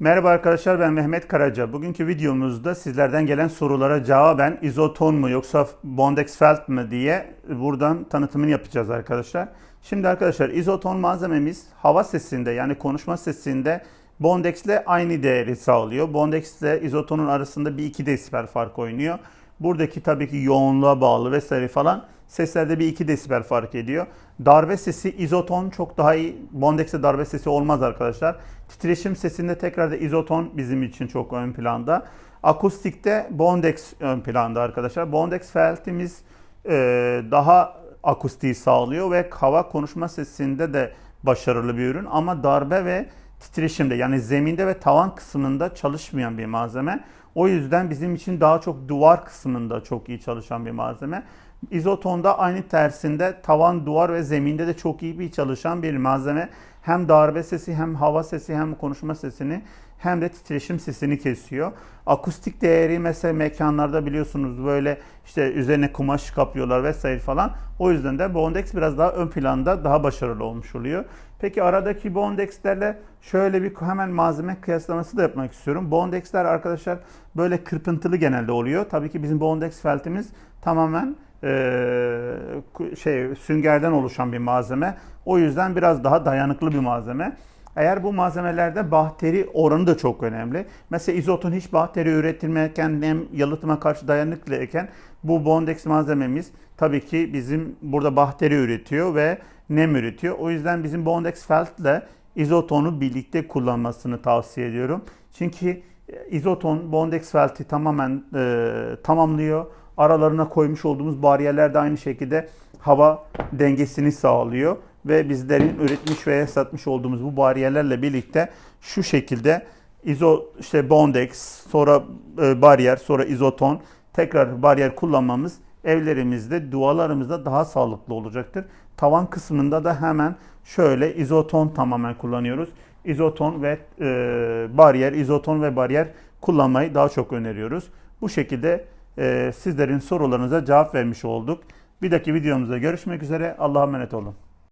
Merhaba arkadaşlar ben Mehmet Karaca. Bugünkü videomuzda sizlerden gelen sorulara cevaben izoton mu yoksa Bondex Felt mi diye buradan tanıtımını yapacağız arkadaşlar. Şimdi arkadaşlar izoton malzememiz hava sesinde yani konuşma sesinde Bondex ile aynı değeri sağlıyor. Bondex ile izotonun arasında bir 2 desibel fark oynuyor. Buradaki tabii ki yoğunluğa bağlı vesaire falan seslerde bir 2 desibel fark ediyor. Darbe sesi izoton çok daha iyi. Bondex'te darbe sesi olmaz arkadaşlar. Titreşim sesinde tekrar da izoton bizim için çok ön planda. Akustikte Bondex ön planda arkadaşlar. Bondex feltimiz e, daha akustiği sağlıyor ve hava konuşma sesinde de başarılı bir ürün ama darbe ve titreşimde yani zeminde ve tavan kısmında çalışmayan bir malzeme. O yüzden bizim için daha çok duvar kısmında çok iyi çalışan bir malzeme. İzotonda aynı tersinde tavan, duvar ve zeminde de çok iyi bir çalışan bir malzeme. Hem darbe sesi hem hava sesi hem konuşma sesini hem de titreşim sesini kesiyor. Akustik değeri mesela mekanlarda biliyorsunuz böyle işte üzerine kumaş kaplıyorlar vesaire falan. O yüzden de Bondex biraz daha ön planda daha başarılı olmuş oluyor. Peki aradaki Bondex'lerle şöyle bir hemen malzeme kıyaslaması da yapmak istiyorum. Bondex'ler arkadaşlar böyle kırpıntılı genelde oluyor. Tabii ki bizim Bondex feltimiz tamamen e, şey süngerden oluşan bir malzeme. O yüzden biraz daha dayanıklı bir malzeme. Eğer bu malzemelerde bakteri oranı da çok önemli. Mesela izoton hiç bakteri üretilmeyken nem yalıtıma karşı dayanıklıyken bu Bondex malzememiz tabii ki bizim burada bakteri üretiyor ve nem üretiyor. O yüzden bizim Bondex Felt ile izotonu birlikte kullanmasını tavsiye ediyorum. Çünkü izoton Bondex Felt'i tamamen e, tamamlıyor. Aralarına koymuş olduğumuz bariyerler de aynı şekilde hava dengesini sağlıyor. Ve bizlerin üretmiş veya satmış olduğumuz bu bariyerlerle birlikte şu şekilde izo işte bondex sonra e, bariyer sonra izoton tekrar bariyer kullanmamız evlerimizde duvarlarımızda daha sağlıklı olacaktır. Tavan kısmında da hemen şöyle izoton tamamen kullanıyoruz. İzoton ve e, bariyer, izoton ve bariyer kullanmayı daha çok öneriyoruz. Bu şekilde e, sizlerin sorularınıza cevap vermiş olduk. Bir dahaki videomuzda görüşmek üzere. Allah'a emanet olun.